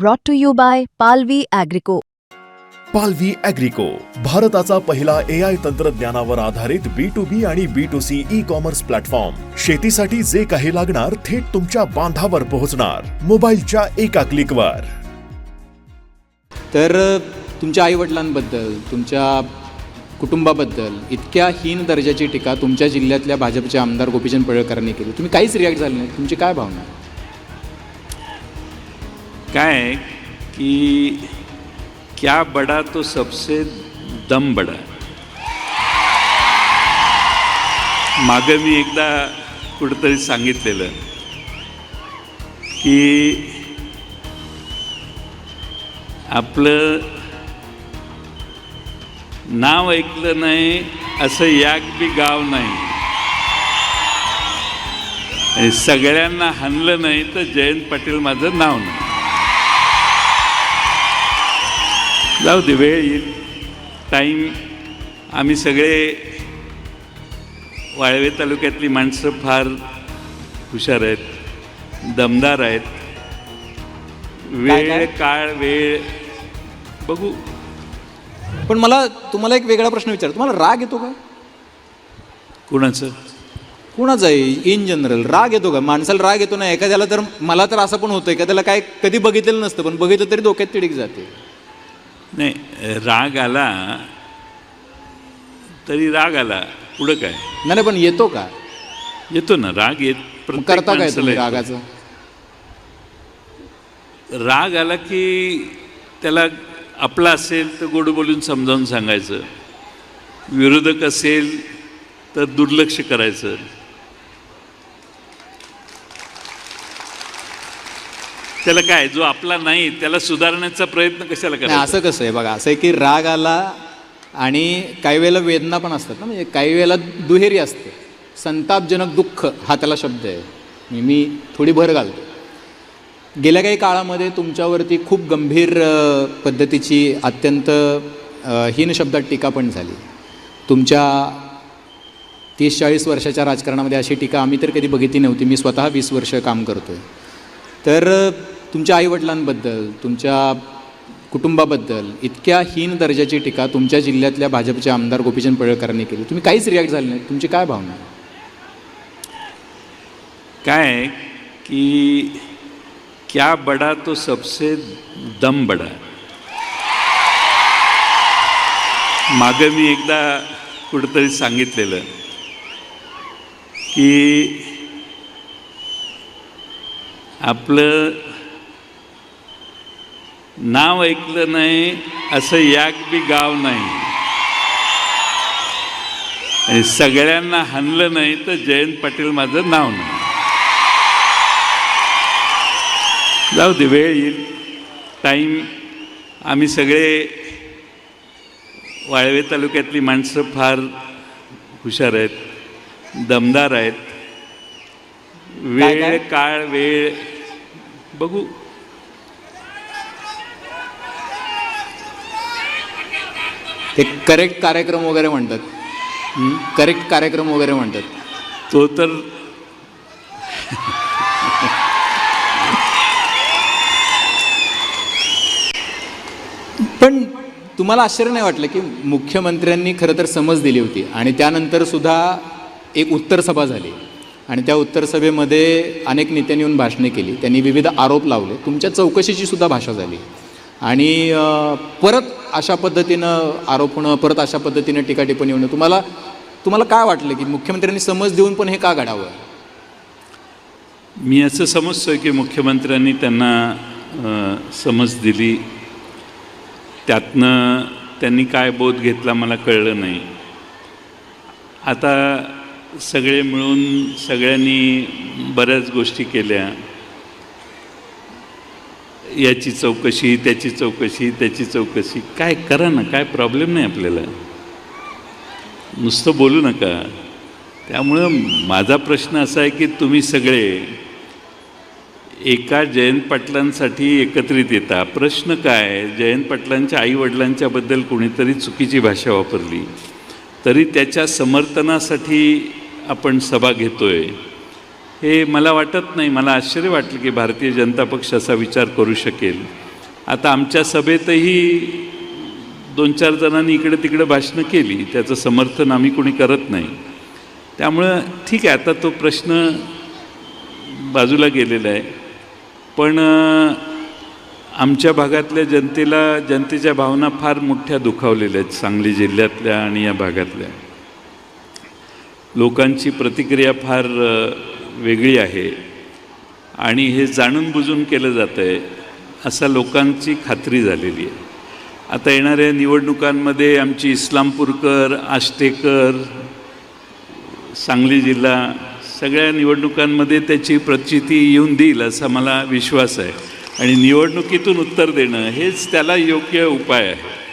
brought to you by Palvi Agrico. पालवी अॅग्रिको भारताचा पहिला ए आय तंत्रज्ञानावर आधारित बी टू बी आणि B to C E commerce platform शेतीसाठी जे काही लागणार थेट तुमच्या बांधावर पोहोचणार. मोबाईलच्या एका क्लिकवर तर तुमच्या आईवडिलांबद्दल तुमच्या कुटुंबाबद्दल इतक्या हीन दर्जाची टीका तुमच्या जिल्ह्यातल्या भाजपचे आमदार गोपीचंद पडळकरांनी केली. तुम्ही काहीच रिॲक्ट झाले नाही. तुमची काय भावना आहे? काय आहे की क्या बडा तो सबसे दम बडा मागं मी एकदा कुठंतरी सांगितलेलं की आपलं नाव ऐकलं नाही असं याक बी गाव नाही. आणि सगळ्यांना हाणलं नाही तर जयंत पाटील माझं नाव नाही. जाऊ दे वेळ येईल. टाईम आम्ही सगळे वाळवे तालुक्यातली माणसं फार हुशार आहेत दमदार आहेत? वेळ काळ वेळ बघू. पण मला तुम्हाला एक वेगळा प्रश्न विचार तुम्हाला राग येतो का? कुणाचं? कुणाचा आहे इन जनरल राग येतो का? माणसाला राग येतो ना एखाद्याला तर मला तर असं पण होतं एखाद्याला काय कधी बघितलेलं नसतं पण बघितलं तरी डोक्यात तिडीक जाते. नाही राग आला तरी राग आला. पुढं काय? नाही पण येतो का? येतो ना राग येत करता काय तुम्ही. रागाचं? राग आला की त्याला आपला असेल तर गोड बोलून समजावून सांगायचं. विरोधक असेल तर दुर्लक्ष करायचं. त्याला काय जो आपला नाही त्याला सुधारण्याचा प्रयत्न कशाला करायचा? असं कसं आहे बघा असं आहे की राग आला आणि काही वेळेला वेदना पण असतात ना म्हणजे काही वेळेला दुहेरी असते. संतापजनक दुःख हा त्याला शब्द आहे. मी- मी थोडी भर घालतो. गेल्या काही काळामध्ये तुमच्यावरती खूप गंभीर पद्धतीची अत्यंत हीन शब्दात टीका पण झाली. तुमच्या तीस चाळीस वर्षाच्या राजकारणामध्ये अशी टीका आम्ही तर कधी बघितली नव्हती. मी स्वतः वीस वर्ष काम करतो आहे तर तुमच्या आईवडिलांबद्दल तुमच्या कुटुंबाबद्दल इतक्या हीन दर्जाची टीका तुमच्या जिल्ह्यातल्या भाजपचे आमदार गोपीचंद पडळकरांनी केली. तुम्ही काहीच रिॲक्ट झाले नाही. तुमची काय भावना काय की क्या बडा तो सबसे दम बडा मागं मी एकदा कुठंतरी सांगितलेलं की आपलं नाव ऐकलं नाही असं याक बी गाव नाही. आणि सगळ्यांना हाणलं नाही तर जयंत पाटील माझं नाव नाही. जाऊ दे वेळ येईल. टाईम आम्ही सगळे वाळवे तालुक्यातली माणसं फार हुशार आहेत दमदार आहेत. वेळ? काळ वेळ बघू. ते करेक्ट कार्यक्रम वगैरे म्हणतात. करेक्ट कार्यक्रम वगैरे म्हणतात. तो तर पण तुम्हाला आश्चर्य नाही वाटलं की मुख्यमंत्र्यांनी खरं तर समज दिली होती आणि त्यानंतर सुद्धा एक उत्तर सभा झाली. आणि त्या उत्तर सभेमध्ये अनेक नेत्यांनी येऊन भाषणे केली. त्यांनी विविध आरोप लावले. तुमच्या चौकशीची सुद्धा भाषा झाली. आणि परत अशा पद्धतीनं आरोप होणं परत अशा पद्धतीनं टीका टिप्पणी होणं तुम्हाला तुम्हाला काय वाटलं की मुख्यमंत्र्यांनी समज देऊन पण हे का घडावं? मी असं समजतोय की मुख्यमंत्र्यांनी त्यांना समज दिली. त्यातनं त्यांनी काय बोध घेतला मला कळलं नाही. आता सगळे मिळून सगळ्यांनी बऱ्याच गोष्टी केल्या. याची चौकशी त्याची चौकशी त्याची चौकशी. काय करा ना काय प्रॉब्लेम नाही आपल्याला. नुसतं बोलू नका. त्यामुळं माझा प्रश्न असा आहे की तुम्ही सगळे एका जयंत पाटलांसाठी एकत्रित येता. प्रश्न काय? जयंत पाटलांच्या आईवडिलांच्याबद्दल कोणीतरी चुकीची भाषा वापरली. तरी त्याच्या समर्थनासाठी आपण सभा घेतो आहे हे मला वाटत नाही मला आश्चर्य वाटलं की भारतीय जनता पक्ष असा विचार करू शकेल. आता आमच्या सभेतही दोन चार जणांनी इकडे तिकडे भाषणं केली त्याचं समर्थन आम्ही कोणी करत नाही. त्यामुळं ठीक आहे आता तो प्रश्न बाजूला गेलेला आहे. पण आमच्या भागातल्या जनतेला जनतेच्या भावना फार मोठ्या दुखावलेल्या आहेत सांगली जिल्ह्यातल्या आणि या भागातल्या. लोकांची प्रतिक्रिया फार वेगळी आहे. आणि हे जाणून बुजून केलं जातं आहे असा लोकांची खात्री झालेली आहे. आता येणाऱ्या निवडणुकांमध्ये आमची इस्लामपूरकर आष्टेकर सांगली जिल्हा सगळ्या निवडणुकांमध्ये त्याची प्रचिती येऊन देईल असा मला विश्वास आहे. आणि निवडणुकीतून उत्तर देणं हेच त्याला योग्य उपाय आहे.